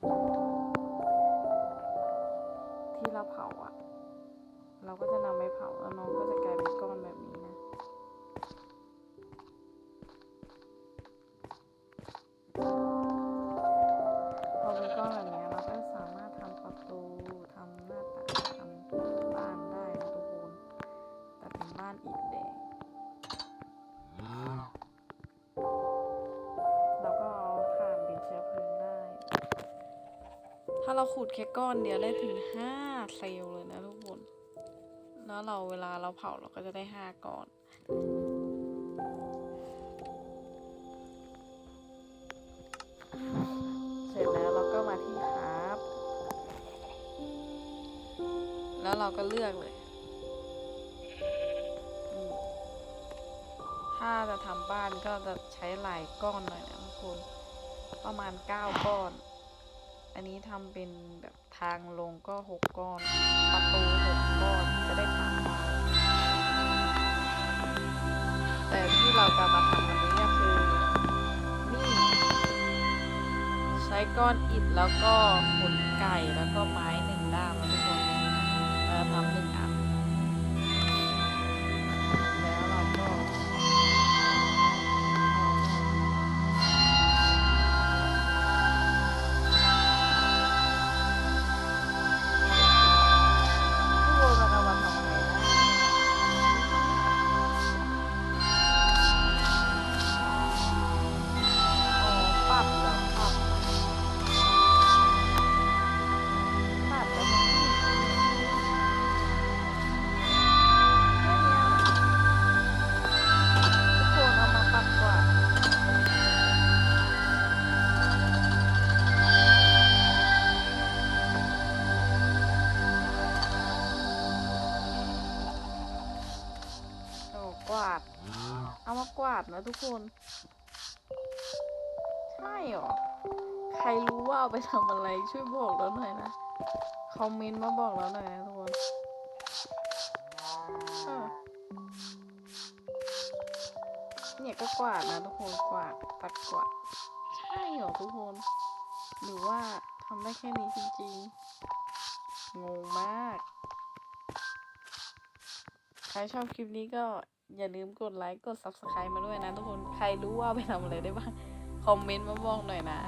ที่เราเผาอะเราก็จะนำไปเผาแล้วน้องก็จะกลายเป็นก้อนแบบนี้นะ พอเป็นก้อนแบบนี้เราก็สามารถทำประตูทำหน้าต่างทำบ้านได้ทุกคนแต่เป็นบ้านอีก ถ้าเราขุดแค่ก้อนเดียวได้ถึงห้าเซลล์เลยนะทุกคน แล้วเราเวลาเราเผาเราก็จะได้ห้าก้อนเสร็จแล้วเราก็มาที่ครับ แล้วเราก็เลือกเลย ถ้าจะทำบ้านก็จะใช้หลายก้อนหน่อยนะทุกคน ประมาณเก้าก้อน อันนี้ทำเป็นแบบทางลงก็หกก้อน ประตูหกก้อน จะได้สามบานแต่ที่เราจะมาทำวันนี้ก็คือ นี่ ใช้ก้อนอิฐแล้วก็ขนไก่แล้วก็ไม้หนึ่งด้า โอ้กวาด เอามากวาดนะทุกคน ใช่เหรอ ใครรู้ว่าเอาไปทำอะไรช่วยบอกเราหน่อยนะ คอมเมนต์มาบอกเราหน่อยนะทุกคนเออเนี่ยก็กวาดนะทุกคนกวาดปัดกวาด ใช่เหรอทุกคน หรือว่าทำได้แค่นี้จริงๆ งงมาก ใครชอบคลิปนี้ก็ อย่าลืมกดไลค์กด subscribe มาด้วยนะทุกคน ใครรู้ว่าเอาไปทำอะไรได้บ้าง คอมเมนต์มาบอกหน่อยนะ